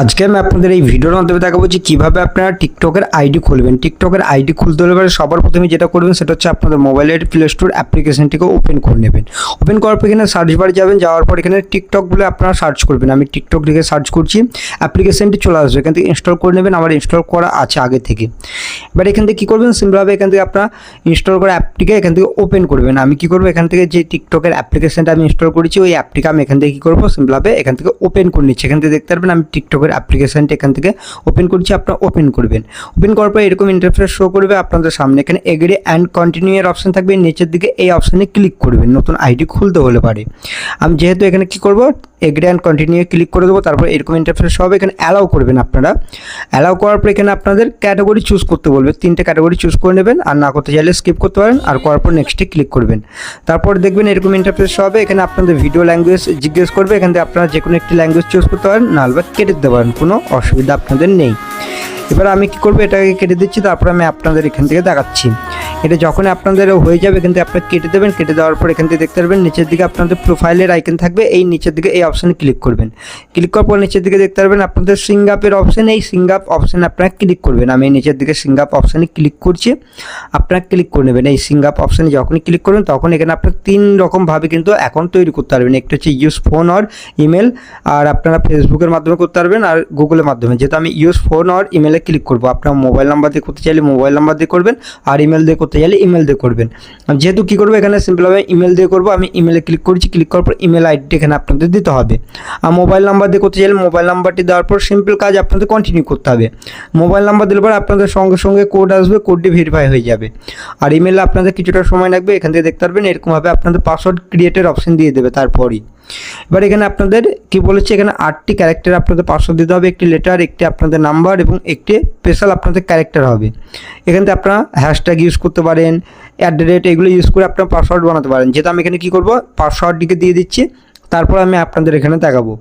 আজকে আমি আপনাদের এই ভিডিওর মাধ্যমে দেখাবো যে কীভাবে আপনারা টিকটকের আইডি খুলবেন। টিকটকের আইডি খুলতে হলে সবার প্রথমে যেটা করবেন, সেটা হচ্ছে আপনাদের মোবাইলের প্লে স্টোর অ্যাপ্লিকেশনটিকে ওপেন করে নেবেন। ওপেন করার পর এখানে সার্চ বারে যাবেন, যাওয়ার পর এখানে টিকটক বলে আপনারা সার্চ করবেন। আমি টিকটক লিখে সার্চ করছি অ্যাপ্লিকেশনটি চলে আসবে। এখান থেকে ইনস্টল করে নেবেন, আমার ইনস্টল করা আছে আগে থেকে। এবার এখান থেকে কী করবেন? সিম্পলভাবে এখান থেকে আপনারা ইনস্টল করা অ্যাপটিকে এখান থেকে ওপেন করবেন। আমি কী করব? এখান থেকে যে টিকটকের অ্যাপ্লিকেশনটা আমি ইনস্টল করেছি, ওই অ্যাপটিকে আমি এখান থেকে কী করব? সিম্পলভাবে এখান থেকে ওপেন করে নিচ্ছি। এখান থেকে দেখতে পারবেন আমি টিকটকের অ্যাপ্লিকেশনটা এখান থেকে ওপেন করছি, আপনারা ওপেন করবেন। ওপেন করার পর এরকম ইন্টারফেস শো করবে, আপনাদের সামনে এখানে এগ্রি অ্যান্ড কন্টিনিউ এর অপশন থাকবে। নিচের দিকে এই অপশানে ক্লিক করবেন, নতুন আইডি খুলতে হলে পারে। আমি যেহেতু এখানে কি করব? এগ্রি অ্যান্ড কন্টিনিউ ক্লিক করে দেবো, তারপর এরকম ইন্টারফেস হবে এখানে অ্যালাউ করবেন আপনারা। অ্যালাউ করার পর এখানে আপনাদের ক্যাটাগরি চুজ করতে বলবে। তিনটে ক্যাটাগরি চুজ করে নেবেন, আর না করতে চাইলে স্কিপ করতে পারেন, আর করার পর নেক্সটে ক্লিক করবেন। তারপর দেখবেন এরকম ইন্টারফেস হবে এখানে আপনাদের ভিডিও ল্যাঙ্গুয়েজ জিজ্ঞেস করবে, এখান থেকে আপনারা যে কোনো একটি ল্যাঙ্গুয়েজ চুজ করতে পারেন নাহলে কেটে দিতে পারেন, কোনো অসুবিধা আপনাদের নেই। এবার আমি কি করব, এটাকে কেটে দিচ্ছি, তারপর আমি আপনাদের এখান থেকে দেখাচ্ছি। এটা যখন আপনাদের হয়ে যাবে থেকে আপনারা কেটে দেবেন, কেটে দেওয়ার পর এখান থেকে দেখতে পারবেন, নিচের দিকে আপনাদের প্রোফাইলের আইকন থাকবে, এই নিচের দিকে এই অপশানে ক্লিক করবেন। ক্লিক করার পর নিচের দিকে দেখতে পারবেন আপনাদের সিঙ্গাপের অপশান এই সিঙ্গাপ অপশানে আপনারা ক্লিক করবেন। আমি নিচের দিকে সিঙ্গাপ অপশানে ক্লিক করছি, আপনারা ক্লিক করে নেবেন। এই সিঙ্গাপ অপশানে যখনই ক্লিক করবেন, তখন এখানে আপনার তিন রকমভাবে কিন্তু অ্যাকাউন্ট তৈরি করতে পারবেন। একটা হচ্ছে ইউজ ফোন অর ইমেল আর আপনারা ফেসবুকের মাধ্যমে করতে পারবেন, আর গুগলের মাধ্যমে। যেহেতু আমি ইউজ ফোন অর ইমেলে ক্লিক করব, আপনার মোবাইল নাম্বার দিয়ে করতে চাইলে মোবাইল নাম্বার দিয়ে করবেন, আর ইমেল দিয়ে করতে চাইলে ইমেল দিয়ে করবেন। যেহেতু কী করব, এখানে সিম্পলভাবে ইমেল দিয়ে করব, আমি ইমেলে ক্লিক করছি ক্লিক করার পর ইমেল আইডিটি এখানে আপনাদের দিতে হবে। আর মোবাইল নাম্বার দিয়ে করতে চাইলে মোবাইল নাম্বারটি দেওয়ার পর সিম্পল কাজ আপনাদের কন্টিনিউ করতে হবে। মোবাইল নাম্বার দিলে পর আপনাদের সঙ্গে সঙ্গে কোড আসবে কোডটি ভেরিফাই হয়ে যাবে। আর ইমেলে আপনাদের কিছুটা সময় লাগবে, এখান থেকে দেখতে পারবেন, এরকমভাবে আপনাদের পাসওয়ার্ড ক্রিয়েটের অপশন দিয়ে দেবে তারপরই। এবার এখানে আপনাদের কি বলেছে? এখানে আটটি ক্যারেক্টার আপনাদের পাসওয়ার্ড দিতে হবে, একটি লেটার একটি আপনাদের নাম্বার এবং একটি স্পেশাল আপনাদের ক্যারেক্টার হবে। এখান থেকে আপনারা হ্যাশট্যাগ ইউজ করতে পারেন অ্যাট দ্য রেট এগুলো ইউজ করে আপনারা পাসওয়ার্ড বানাতে পারেন। যেহেতু আমি এখানে কী করব? পাসওয়ার্ডটিকে দিয়ে দিচ্ছি। তারপর আমি আপনাদের এখানে দেখাবো।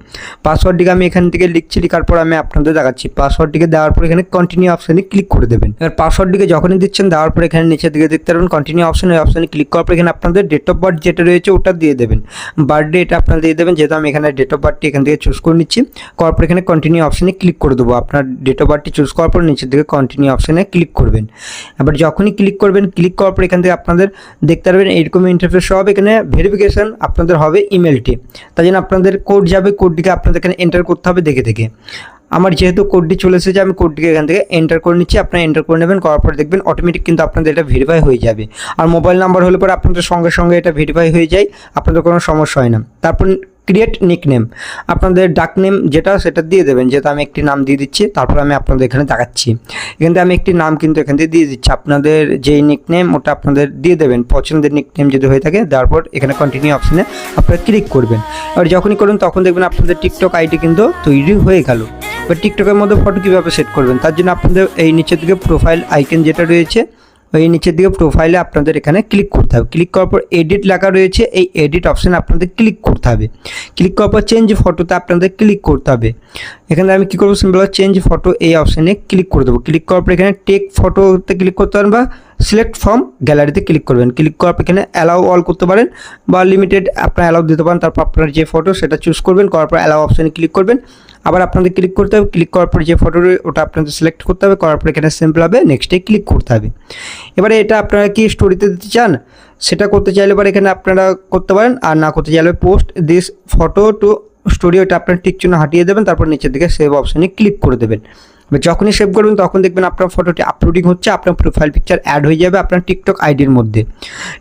পাসওয়ার্ডটিকে আমি এখান থেকে লিখছি, লেখার পর আমি আপনাদের দেখাচ্ছি। পাসওয়ার্ডটিকে দেওয়ার পর এখানে কন্টিনিউ অপশানে ক্লিক করে দেবেন। এবার পাসওয়ার্ডটিকে যখনই দিচ্ছেন, দেওয়ার পর এখানে নিচের দিকে দেখতে পারবেন কন্টিনিউ অপশানে অপশানে ক্লিক করার পর এখানে আপনাদের ডেট অফ বার্থ যেটা রয়েছে ওটা দিয়ে দেবেন। বার্থডে এটা আপনারা দিয়ে দেবেন, যেহেতু আমি এখানে ডেট অফ বার্থটি এখান থেকে চুজ করে নিচ্ছি। করার পর এখানে কন্টিনিউ অপশানে ক্লিক করে দেবো। আপনার ডেট অফ বার্থটি চুজ করার পর নিচের দিকে কন্টিনিউ অপশানে ক্লিক করবেন। এবার যখনই ক্লিক করবেন ক্লিক করার পর এখান থেকে আপনাদের দেখতে পারবেন এইরকম ইন্টারফেস হবে এখানে ভেরিফিকেশান আপনাদের হবে ইমেলটি তাই জন্য আপনাদের কোড যাবে কোডটিকে আপনাদের এখানে এন্টার করতে হবে দেখে দেখে। আমার যেহেতু কোডটি চলে এসেছে, আমি কোডটিকে এখান থেকে এন্টার করে নিচ্ছি, আপনারা এন্টার করে নেবেন, করার পর দেখবেন অটোমেটিক কিন্তু আপনাদের এটা ভেরিফাই হয়ে যাবে। আর মোবাইল নাম্বার হলে পরে আপনাদের সঙ্গে সঙ্গে এটা ভেরিফাই হয়ে যায়, আপনাদের কোনো সমস্যা হয় না। তারপর ক্রিয়েট নিক নেম আপনাদের ডাক নেম যেটা, সেটা দিয়ে দেবেন। যেহেতু আমি একটি নাম দিয়ে দিচ্ছি, তারপর আমি আপনাদের এখানে দেখাচ্ছি। এখান থেকে আমি একটি নাম কিন্তু এখান থেকে দিয়ে দিচ্ছি। আপনাদের যেই নিক নেম ওটা আপনাদের দিয়ে দেবেন। পছন্দের নিক নেম যদি হয়ে থাকে, তারপর এখানে কন্টিনিউ অপশানে আপনারা ক্লিক করবেন। আর যখনই করুন, তখন দেখবেন আপনাদের টিকটক আইডি কিন্তু তৈরি হয়ে গেল। এবার টিকটকের মধ্যে ফটো কীভাবে সেট করবেন? তার জন্য আপনাদের এই নিচের দিকে প্রোফাইল আইকন যেটা রয়েছে ওই নিচের দিকে প্রোফাইলে আপনাদের এখানে ক্লিক করতে হবে। ক্লিক করার পর এডিট লেখা রয়েছে, এই এডিট অপশানে আপনাদের ক্লিক করতে হবে। ক্লিক করার পর চেঞ্জ ফটোতে আপনাদের ক্লিক করতে হবে। এখানে আমি কী করব? সিম্পল চেঞ্জ ফটো এই অপশানে ক্লিক করে দেবো। ক্লিক করার পর এখানে টেক ফটোতে ক্লিক করতে পারেন বা সিলেক্ট ফর্ম গ্যালারিতে ক্লিক করবেন। ক্লিক করার পর এখানে অ্যালাউ অল করতে পারেন বা লিমিটেড আপনার অ্যালাউ দিতে পারেন। তারপর আপনার যে ফটো সেটা চুজ করবেন, করার পর অ্যালাউ অপশানে ক্লিক করবেন। আবার আপনাদের ক্লিক করতে হবে ক্লিক করার পরে যে ফটোটি ওটা আপনাদের সিলেক্ট করতে হবে, করার পরে এখানে সিম্পল হবে নেক্সটে ক্লিক করতে হবে। এবারে এটা আপনারা কি স্টোরিতে দিতে চান? সেটা করতে চাইলে এবার এখানে আপনারা করতে পারেন, আর না করতে চাইলে post this photo to story ওটা আপনার টিক চিহ্ন হাঁটিয়ে দেবেন, তারপর নিচের দিকে সেভ অপশানে ক্লিক করে দেবেন। যখনই সেভ করবেন, তখন দেখবেন আপনার ফটোটি আপলোডিং হচ্ছে, আপনার প্রোফাইল পিকচার অ্যাড হয়ে যাবে আপনার টিকটক আইডির মধ্যে।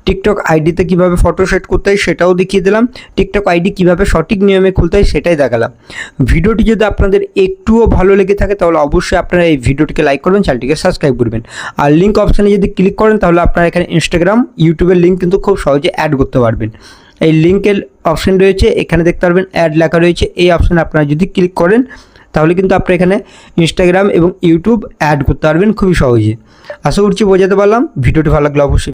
টিকটক আইডিতে কীভাবে ফটো সেট করতে হয় সেটাও দেখিয়ে দিলাম। টিকটক আইডি কীভাবে সঠিক নিয়মে খুলতে হয় সেটাই দেখালাম। ভিডিওটি যদি আপনাদের একটুও ভালো লেগে থাকে, তাহলে অবশ্যই আপনারা এই ভিডিওটিকে লাইক করবেন চ্যানেলটিকে সাবস্ক্রাইব করবেন। আর লিঙ্ক অপশানে যদি ক্লিক করেন, তাহলে আপনারা এখানে ইনস্টাগ্রাম ইউটিউবের লিঙ্ক কিন্তু খুব সহজে অ্যাড করতে পারবেন। এই লিঙ্কের অপশান রয়েছে, এখানে দেখতে পারবেন অ্যাড লেখা রয়েছে। এই অপশানে আপনারা যদি ক্লিক করেন তাহলে কিন্তু আপনি এখানে ইনস্টাগ্রাম এবং ইউটিউব অ্যাড করতে পারবেন খুবই সহজে। আশা করছি বোঝাতে পারলাম। ভিডিওটি ভালো লাগলে অবশ্যই